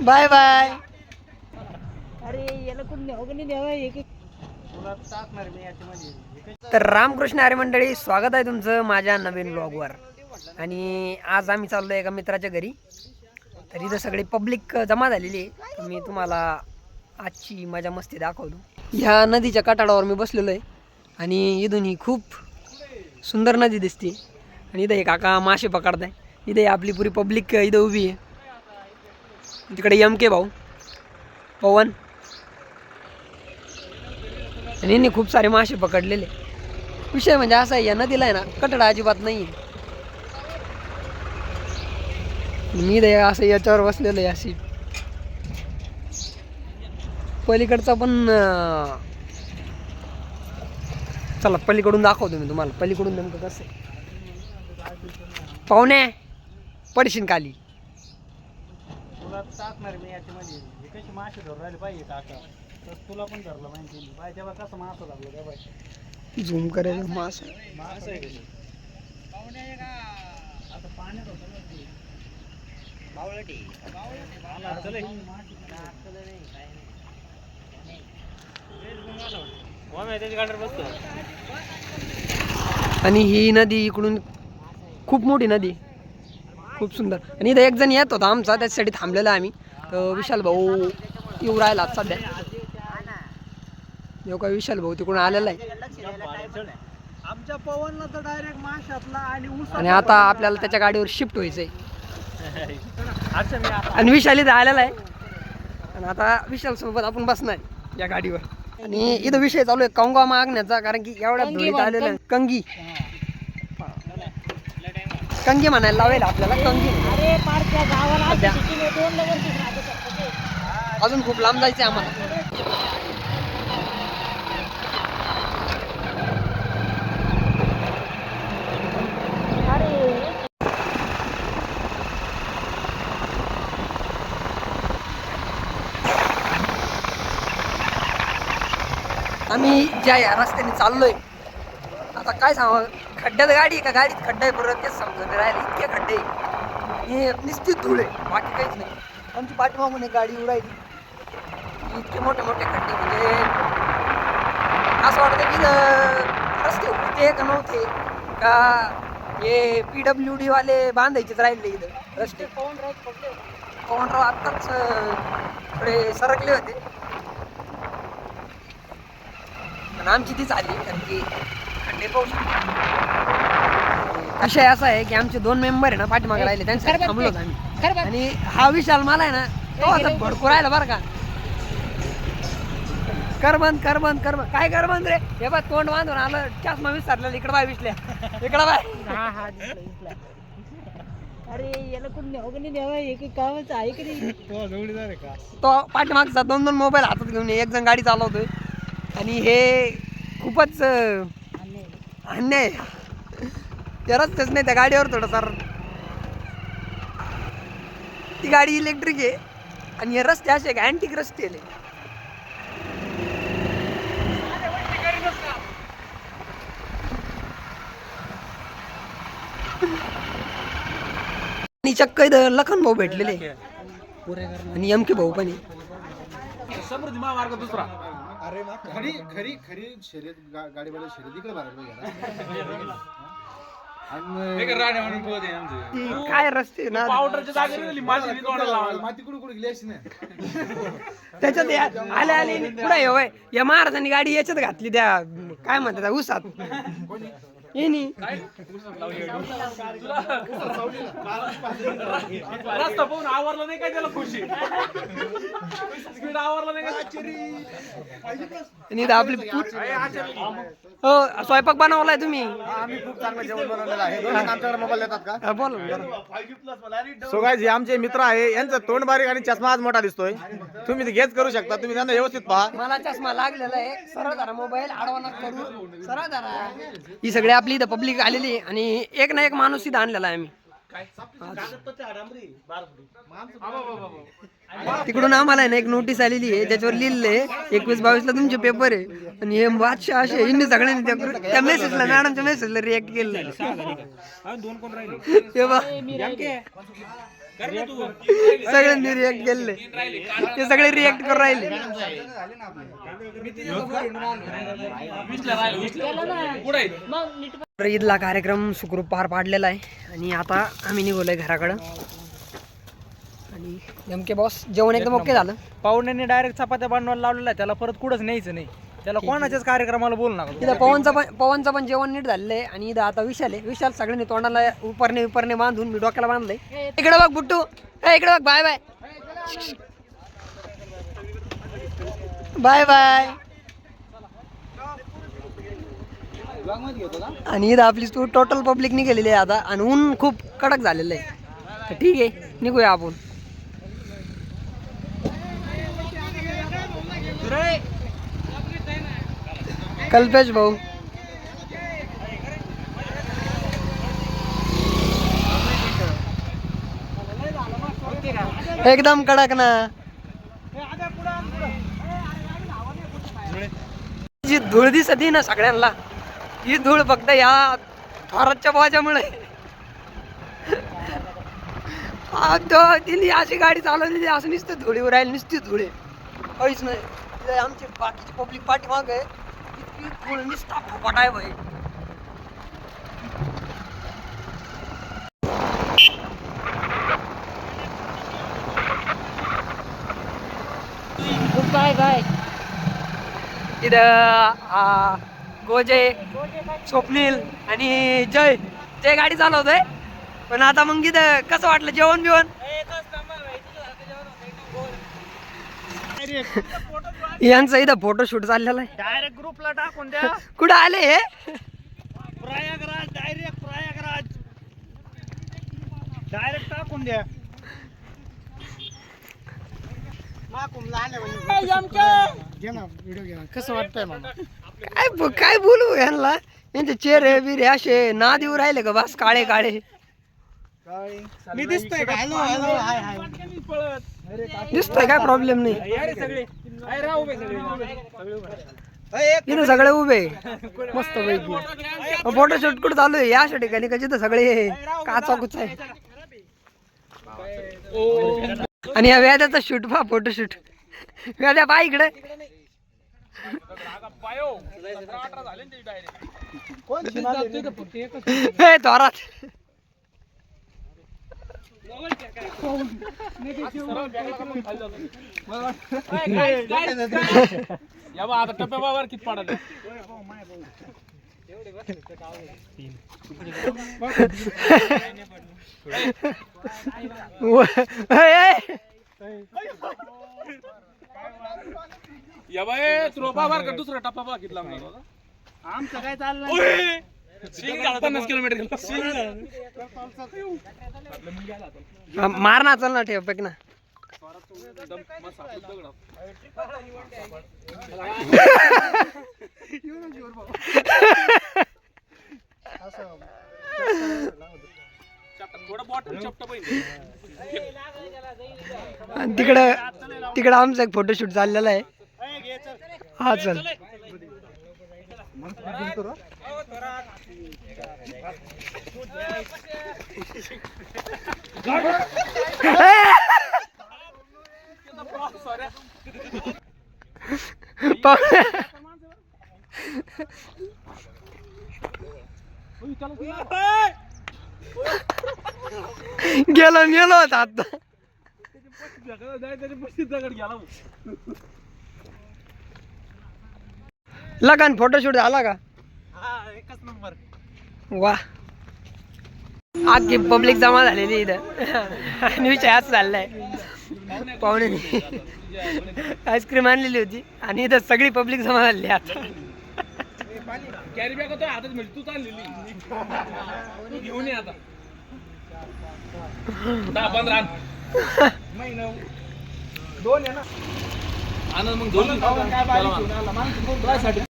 Bye bye. अरे याला कोण न्यावं का नाही न्यावं? एक एक तर रामकृष्ण अरे मंडळी स्वागत आहे तुमचं माझ्या नवीन ब्लॉगवर आणि आज आम्ही चाललो एका मित्राच्या घरी. तर इथं सगळी पब्लिक जमा झालेली आहे. मी तुम्हाला आजची मजा मस्ती दाखवतो. ह्या नदीच्या काठाडावर मी बसलेलो आहे. आणि इथून ही खूप सुंदर नदी दिसते. आणि इथं हे काका मासे पकडताय. इथे आपली पुरी पब्लिक इथं उभी आहे. तिकडे यम के भाऊ. पवन. आणि यांनी खूप सारे मासे पकडलेले. विषय म्हणजे असा आहे या नदीला आहे ना कटडा अजिबात नाही आहे मी ते असं याच्यावर बसलेलं आहे अशी. पलीकडचा पण चला पलीकडून दाखवतो मी तुम्हाला. पलीकडून नेमकं कसं आहे. पाहुणे! पडशीन खाली. तुला टाकणार मी याच्यामध्ये. हे कशी मासे धरून राहिले पाहिजे काका. तर तुला पण धरलं माहिती बाय तेव्हा कसं मासं लागलं त्या बाय झूम करेल मास. मासं आहे कशी आता पाण्यात होतं ना ते. आला, चल हे. कोण आहे त्याच्या गाडीवर बसतो आणि ही नदी इकडून खूप मोठी नदी. खूप सुंदर. आणि इथं एक जण येत होता आमचा त्याच्यासाठी थांबलेला आम्ही. तर विशाल भाऊ येऊ राहिला आज सध्या. येऊ का विशाल भाऊ तिकडून आलेला आहे. आमच्या पवनला तर डायरेक्ट माशातला आणि आणि आता आपल्याला त्याच्या गाडीवर शिफ्ट व्हायचंय. आणि विशाल इथं आलेला आहे. आणि आता विशाल सोबत आपण बसणार या गाडीवर. आणि इथं विषय चालू आहे कंगवा मागण्याचा कारण की एवढ्या धुळीत आलेलं. कंगी कंगी म्हणायला लावेल आपल्याला कंगी. अजून खूप लांब जायचं आहे आम्हाला आम्ही ज्या या रस्त्याने चाललोय आता काय सांगा खड्ड्यात गाडी आहे का? गाडीत खड्डा आहे बरोबर तेच समजून राहिले. इतके खड्डे हे निश्चित धूळ आहे. बाकी काहीच नाही. आमची पाठीमागून एक गाडी उडायली इतके मोठे मोठे खड्डे म्हणजे असं वाटतं की इथं रस्ते होते का नव्हते? का हे पी डब्ल्यू डी वाले बांधायचेच राहिले इथं रस्ते. कोण राव पवनराव आत्ताच थोडे सरकले होते. पण आमची तीच आली कारण की खड्डे पाऊस विषय असा आहे की आमचे दोन मेंबर आहे ना पाठीमागे राहिले त्यांच्यासाठी खरं थांबलो आम्ही. आणि हा विशाल मला आहे ना तो आता भडकू राहिला बरं का. कर बंद कर बंद कर बंद. काय कर बंद रे? हे बघ तोंड बांधून आलं चष्मा विसरलेला इकडं बाय विसल्या. इकडं बाय. हा हा अरे याला कोण न्यावं का नाही न्यावं? एक एक कामाचं आहे की नाही? तो जोडीदार आहे का? तो पाठीमागचा दोन दोन मोबाईल हातात घेऊन एक जण गाडी चालवतोय. आणि हे खूपच अन्याय. आहे. ते रस्तेच नाही त्या गाडीवर थोडंसं ती गाडी इलेक्ट्रिक आहे आणि हे रस्ते असे अँटिक रस्ते आहे लय. आणि चक्क इथं लखन भाऊ भेटलेले आणि एम के भाऊ पण आहे समृद्धी महामार्ग दुसरा. अरे खरी खरी खरी शर्यत गाडीवाला शर्यत इकडे भरायला आणि राणे म्हणून पोहत आहे आमचे. ती काय रस्ते ना? पावडरच्या जागेवर दिली माझी मी तोंडाला लावायला. माती कुठे कुठे गेली अशी नाही. त्याच्यात या- आले आले पुढे होय. या महाराजांनी गाडी याच्यात घातली त्या काय म्हणतात त्या ऊसात येणी रस्ता पाहून आवरला नाही काय त्याला खुशी? स्पीड आवरला नाही का आणि इथं आपली हो स्वयंपाक बनवलाय तुम्ही. आम्ही खूप चांगलं जेवण बनवलेलं आहे. दोन जण आमच्याकडे मोबाईल देतात का? हा, बोला ना, बोला. सो हे आमचे मित्र आहे. यांचा तोंड बारीक आणि चष्मा आज मोठा दिसतोय. तुम्ही ते गेच करू शकता. तुम्ही त्यांना व्यवस्थित पहा. मला चष्मा लागलेला आहे. सरळ धरा मोबाईल आडवा नका करू. सरळ धरा. ही सगळी आपली इथं पब्लिक आलेली आणि एक ना एक माणूस इथं आणलेला आहे आम्ही. तिकडून आम्हाला आहे ना एक नोटीस आलेली आहे ज्याच्यावर लिहिले एकवीस बावीस ला तुमचे पेपर आहे. आणि हे बादशाह असे हिंदी सगळ्यांनी त्या मेसेजला मॅडमच्या मेसेजला रिएक्ट केलं सगळ्यांनी रिएक्ट केले ते सगळे रिएक्ट करून राहिले. तर ईदला कार्यक्रम सुखरूप पार पाडलेला आहे. आणि आता आम्ही निघालोय घराकडं. आणि नेमके बॉस जेवण एकदम ओके झालं. पाहुण्यांनी डायरेक्ट चपात्या बनवायला लावलेला आहे त्याला परत कुठंच न्यायचं नाही. त्याला कोणाच्याच कार्यक्रमाला बोलू नका इथं पवनचं पण पवनचं पण जेवण नीट झालेलं आहे आणि इथं आता विशाल आहे. विशाल सगळ्यांनी तोंडाला उपरणे उपरणे बांधून मी डोक्याला बांधलंय. इकडे बघ बुट्टू. ए इकडे बघ बाय बाय. Bye bye. आणि इथं आपली तू टोटल पब्लिक निघालेली आहे आता आणि ऊन खूप कडक झालेलं आहे. तर ठीक आहे निघूया आपण. कल्पेश भाऊ. एकदम कडक ना. जी धूळ दिसत ना सगळ्यांना. ही धूळ फक्त या थोरातच्या भावाच्यामुळे. तिने अशी गाडी चालवलेली असं नुसतं धुळीवर राहील नुसती धुळे काहीच नाही. आमची बाकीची पब्लिक पाठी माग आहे. आहे भाई बाय बाय. इथं आ, गोजे स्वप्नील आणि जय. जय गाडी चालवतोय. पण आता मग इथं कसं वाटलं? जेवण बिवण यांचं इथं फोटोशूट चाललेलं आहे. डायरेक्ट ग्रुपला टाकून द्या. कुठं आले हे? प्रयागराज डायरेक्ट प्रयागराज. डायरेक्ट टाकून द्या. कसं वाटतंय मला काय ब- काय बोलू यांना? यांचे चेहरे बिरे असे नाद येऊ राहिले का बस काळे काळे? मी दिसतोय का? Hello hello hi hi. दिसतोय काय प्रॉब्लेम नाही? इथं सगळे उभे. मस्त पैकी. फोटोशूट कुठं चालू आहे? या अशा ठिकाणी का जिथं सगळे? काचा कुचा आहे. आणि या व्याजाचा शूट पहा फोटोशूट व्याजा पा इकडे. थोरात. आता टप्प्यावर किती पडत. या बाय रोपावर का दुसरा टप्पा बघितला आमचं काय चाललंय पन्नास किलोमीटर हा, मार ना चल ना ठेव पेक ना. तिकडं तिकडं आमचा एक फोटोशूट चाललेला आहे. हा चल. पाहुणे. गेलो मेलो होता आता लगन फोटोशूट झाला का एकच नंबर वा अख्खी पब्लिक जमा झालेली इथं आणि विषय असं चाललाय पाहुणे आईस्क्रीम आणलेली होती आणि इथं सगळी पब्लिक जमा झाली आता कॅरी बॅग होतो हातात म्हणजे तू चाललेली घेऊन ये आता दहा पंधरा महिना दोन आहे ना आनंद मग दोन काय